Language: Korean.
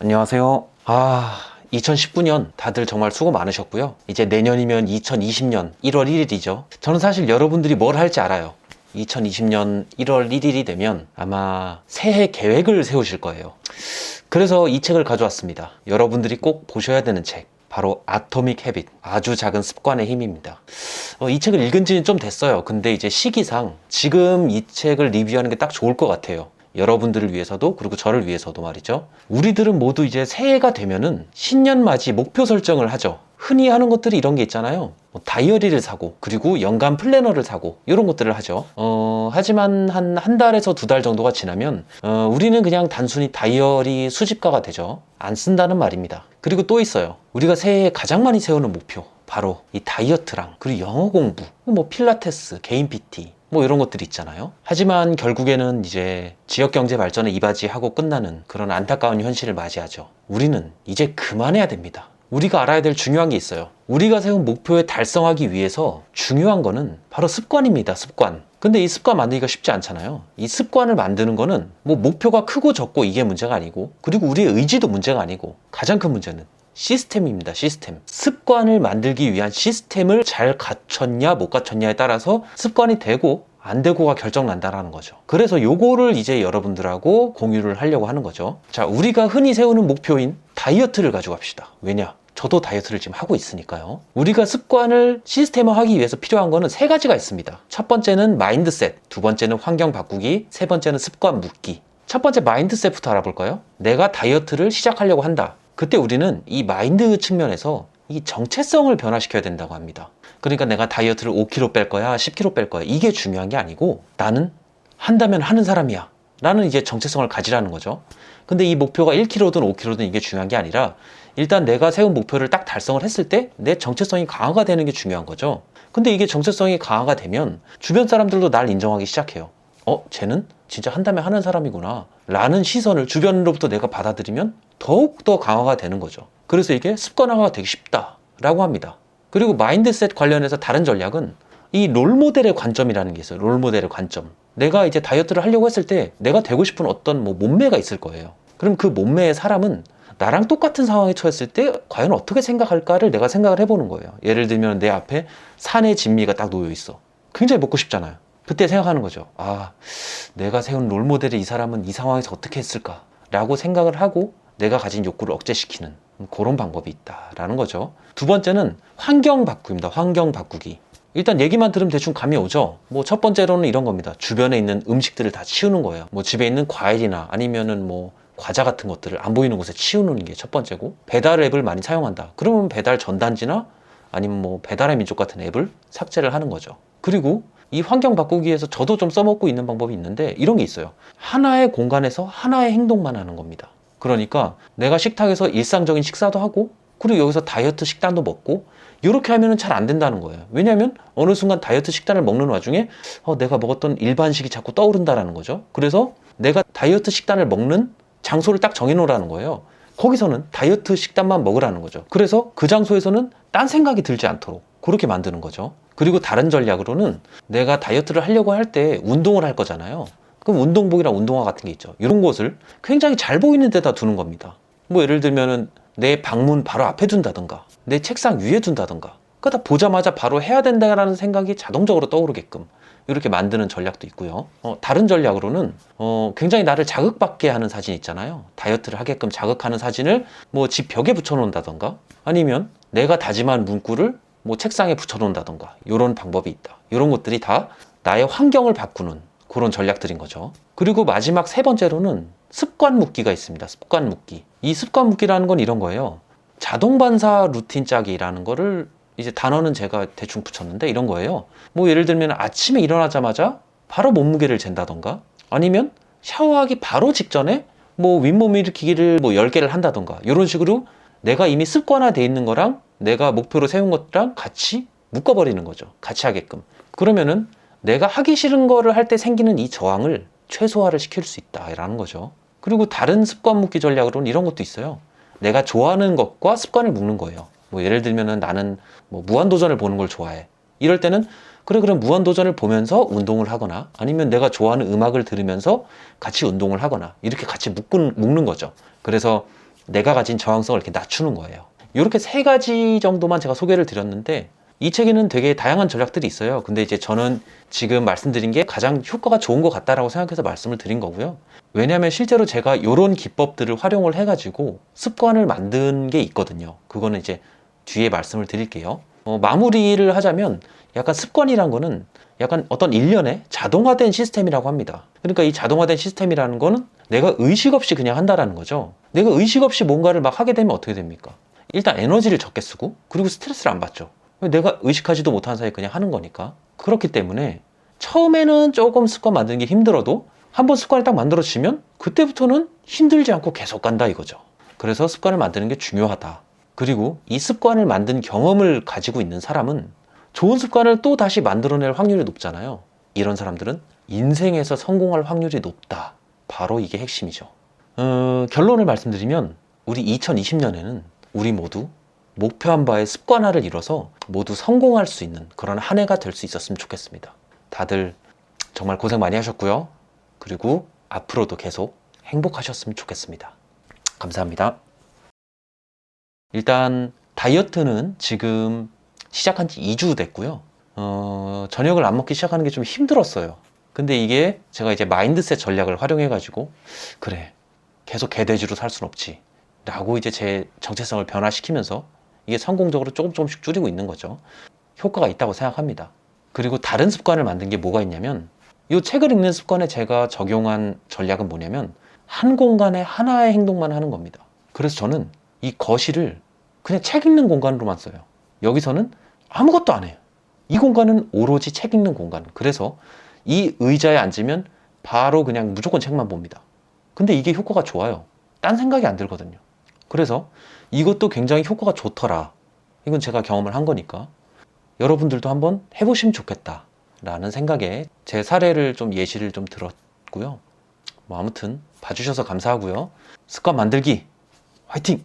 안녕하세요. 아, 2019년 다들 정말 수고 많으셨고요. 이제 내년이면 2020년 1월 1일이죠. 저는 사실 여러분들이 뭘 할지 알아요. 2020년 1월 1일이 되면 아마 새해 계획을 세우실 거예요. 그래서 이 책을 가져왔습니다. 여러분들이 꼭 보셔야 되는 책. 바로 아토믹 헤빗. 아주 작은 습관의 힘입니다. 어, 이 책을 읽은 지는 좀 됐어요. 근데 이제 시기상 지금 이 책을 리뷰하는 게 딱 좋을 것 같아요. 여러분들을 위해서도 그리고 저를 위해서도 말이죠. 우리들은 모두 이제 새해가 되면은 신년 맞이 목표 설정을 하죠. 흔히 하는 것들이 이런 게 있잖아요. 뭐 다이어리를 사고 그리고 연간 플래너를 사고 이런 것들을 하죠. 어, 하지만 한 한 달에서 두 달 정도가 지나면 어, 우리는 그냥 단순히 다이어리 수집가가 되죠. 안 쓴다는 말입니다. 그리고 또 있어요. 우리가 새해에 가장 많이 세우는 목표 바로 이 다이어트랑 그리고 영어 공부, 뭐 필라테스, 개인 PT 뭐 이런 것들이 있잖아요. 하지만 결국에는 이제 지역 경제 발전에 이바지하고 끝나는 그런 안타까운 현실을 맞이하죠. 우리는 이제 그만해야 됩니다. 우리가 알아야 될 중요한 게 있어요. 우리가 세운 목표에 달성하기 위해서 중요한 거는 바로 습관입니다. 습관. 근데 이 습관 만들기가 쉽지 않잖아요. 이 습관을 만드는 거는 뭐 목표가 크고 적고 이게 문제가 아니고 그리고 우리의 의지도 문제가 아니고 가장 큰 문제는 시스템입니다. 시스템. 습관을 만들기 위한 시스템을 잘 갖췄냐 못 갖췄냐에 따라서 습관이 되고 안 되고가 결정 난다라는 거죠. 그래서 요거를 이제 여러분들하고 공유를 하려고 하는 거죠. 자, 우리가 흔히 세우는 목표인 다이어트를 가지고 갑시다. 왜냐? 저도 다이어트를 지금 하고 있으니까요. 우리가 습관을 시스템화하기 위해서 필요한 거는 세 가지가 있습니다. 첫 번째는 마인드셋, 두 번째는 환경 바꾸기, 세 번째는 습관 묻기. 첫 번째 마인드셋부터 알아볼까요? 내가 다이어트를 시작하려고 한다. 그때 우리는 이 마인드 측면에서 이 정체성을 변화시켜야 된다고 합니다. 그러니까 내가 다이어트를 5kg 뺄 거야, 10kg 뺄 거야. 이게 중요한 게 아니고 나는 한다면 하는 사람이야. 라는 이제 정체성을 가지라는 거죠. 근데 이 목표가 1kg든 5kg든 이게 중요한 게 아니라 일단 내가 세운 목표를 딱 달성을 했을 때 내 정체성이 강화가 되는 게 중요한 거죠. 근데 이게 정체성이 강화가 되면 주변 사람들도 날 인정하기 시작해요. 어, 쟤는 진짜 한다면 하는 사람이구나. 라는 시선을 주변으로부터 내가 받아들이면 더욱더 강화가 되는 거죠. 그래서 이게 습관화가 되기 쉽다라고 합니다. 그리고 마인드셋 관련해서 다른 전략은 이 롤모델의 관점이라는 게 있어요. 롤모델의 관점. 내가 이제 다이어트를 하려고 했을 때 내가 되고 싶은 어떤 뭐 몸매가 있을 거예요. 그럼 그 몸매의 사람은 나랑 똑같은 상황에 처했을 때 과연 어떻게 생각할까를 내가 생각을 해보는 거예요. 예를 들면 내 앞에 산의 진미가 딱 놓여 있어. 굉장히 먹고 싶잖아요. 그때 생각하는 거죠. 아, 내가 세운 롤모델의 이 사람은 이 상황에서 어떻게 했을까? 라고 생각을 하고 내가 가진 욕구를 억제시키는 그런 방법이 있다라는 거죠. 두 번째는 환경 바꾸기입니다. 환경 바꾸기. 일단 얘기만 들으면 대충 감이 오죠. 뭐 첫 번째로는 이런 겁니다. 주변에 있는 음식들을 다 치우는 거예요. 뭐 집에 있는 과일이나 아니면은 뭐 과자 같은 것들을 안 보이는 곳에 치우는 게 첫 번째고 배달 앱을 많이 사용한다. 그러면 배달 전단지나 아니면 뭐 배달의 민족 같은 앱을 삭제를 하는 거죠. 그리고 이 환경 바꾸기에서 저도 좀 써먹고 있는 방법이 있는데 이런 게 있어요. 하나의 공간에서 하나의 행동만 하는 겁니다. 그러니까 내가 식탁에서 일상적인 식사도 하고 그리고 여기서 다이어트 식단도 먹고 이렇게 하면은 잘 안 된다는 거예요. 왜냐하면 어느 순간 다이어트 식단을 먹는 와중에 어, 내가 먹었던 일반식이 자꾸 떠오른다라는 거죠. 그래서 내가 다이어트 식단을 먹는 장소를 딱 정해놓으라는 거예요. 거기서는 다이어트 식단만 먹으라는 거죠. 그래서 그 장소에서는 딴 생각이 들지 않도록 그렇게 만드는 거죠. 그리고 다른 전략으로는 내가 다이어트를 하려고 할 때 운동을 할 거잖아요. 그럼 운동복이랑 운동화 같은 게 있죠. 이런 것을 굉장히 잘 보이는 데다 두는 겁니다. 뭐 예를 들면은 내 방문 바로 앞에 둔다든가 내 책상 위에 둔다든가 그러다 보자마자 바로 해야 된다라는 생각이 자동적으로 떠오르게끔 이렇게 만드는 전략도 있고요. 어, 다른 전략으로는 어, 굉장히 나를 자극받게 하는 사진 있잖아요. 다이어트를 하게끔 자극하는 사진을 뭐 집 벽에 붙여놓는다던가 아니면 내가 다짐한 문구를 뭐 책상에 붙여놓는다던가 이런 방법이 있다. 이런 것들이 다 나의 환경을 바꾸는 그런 전략들인 거죠. 그리고 마지막 세 번째로는 습관 묶기가 있습니다. 습관 묶기. 이 습관 묶기라는 건 이런 거예요. 자동 반사 루틴 짜기라는 거를 이제 단어는 제가 대충 붙였는데 이런 거예요. 뭐 예를 들면 아침에 일어나자마자 바로 몸무게를 잰다던가 아니면 샤워하기 바로 직전에 뭐 윗몸 일으키기를 뭐 10개를 한다던가 이런 식으로 내가 이미 습관화돼 있는 거랑 내가 목표로 세운 것랑 같이 묶어버리는 거죠. 같이 하게끔. 그러면은 내가 하기 싫은 거를 할 때 생기는 이 저항을 최소화를 시킬 수 있다라는 거죠. 그리고 다른 습관 묶기 전략으로는 이런 것도 있어요. 내가 좋아하는 것과 습관을 묶는 거예요. 뭐 예를 들면은 나는 뭐 무한도전을 보는 걸 좋아해. 이럴 때는 그래 그럼 무한도전을 보면서 운동을 하거나 아니면 내가 좋아하는 음악을 들으면서 같이 운동을 하거나 이렇게 같이 묶은, 묶는 거죠. 그래서 내가 가진 저항성을 이렇게 낮추는 거예요. 이렇게 세 가지 정도만 제가 소개를 드렸는데 이 책에는 되게 다양한 전략들이 있어요. 근데 이제 저는 지금 말씀드린 게 가장 효과가 좋은 것 같다라고 생각해서 말씀을 드린 거고요. 왜냐하면 실제로 제가 이런 기법들을 활용을 해가지고 습관을 만든 게 있거든요. 그거는 이제 뒤에 말씀을 드릴게요. 어, 마무리를 하자면 약간 습관이란 거는 약간 어떤 일련의 자동화된 시스템이라고 합니다. 그러니까 이 자동화된 시스템이라는 거는 내가 의식 없이 그냥 한다라는 거죠. 내가 의식 없이 뭔가를 막 하게 되면 어떻게 됩니까? 일단 에너지를 적게 쓰고 그리고 스트레스를 안 받죠. 내가 의식하지도 못한 사이에 그냥 하는 거니까. 그렇기 때문에 처음에는 조금 습관 만드는 게 힘들어도 한번 습관을 딱 만들어지면 그때부터는 힘들지 않고 계속 간다 이거죠. 그래서 습관을 만드는 게 중요하다. 그리고 이 습관을 만든 경험을 가지고 있는 사람은 좋은 습관을 또 다시 만들어낼 확률이 높잖아요. 이런 사람들은 인생에서 성공할 확률이 높다. 바로 이게 핵심이죠. 어, 결론을 말씀드리면 우리 2020년에는 우리 모두 목표한 바의 습관화를 이뤄서 모두 성공할 수 있는 그런 한 해가 될 수 있었으면 좋겠습니다. 다들 정말 고생 많이 하셨고요. 그리고 앞으로도 계속 행복하셨으면 좋겠습니다. 감사합니다. 일단 다이어트는 지금 시작한 지 2주 됐고요. 어, 저녁을 안 먹기 시작하는 게 좀 힘들었어요. 근데 이게 제가 이제 마인드셋 전략을 활용해가지고 그래 계속 개돼지로 살 순 없지 라고 이제 제 정체성을 변화시키면서 이게 성공적으로 조금 조금씩 줄이고 있는 거죠. 효과가 있다고 생각합니다. 그리고 다른 습관을 만든 게 뭐가 있냐면 이 책을 읽는 습관에 제가 적용한 전략은 뭐냐면 한 공간에 하나의 행동만 하는 겁니다. 그래서 저는 이 거실을 그냥 책 읽는 공간으로만 써요. 여기서는 아무것도 안 해요. 이 공간은 오로지 책 읽는 공간. 그래서 이 의자에 앉으면 바로 그냥 무조건 책만 봅니다. 근데 이게 효과가 좋아요. 딴 생각이 안 들거든요. 그래서 이것도 굉장히 효과가 좋더라. 이건 제가 경험을 한 거니까. 여러분들도 한번 해보시면 좋겠다. 라는 생각에 제 사례를 좀 예시를 좀 들었고요. 뭐 아무튼 봐주셔서 감사하고요. 습관 만들기 화이팅!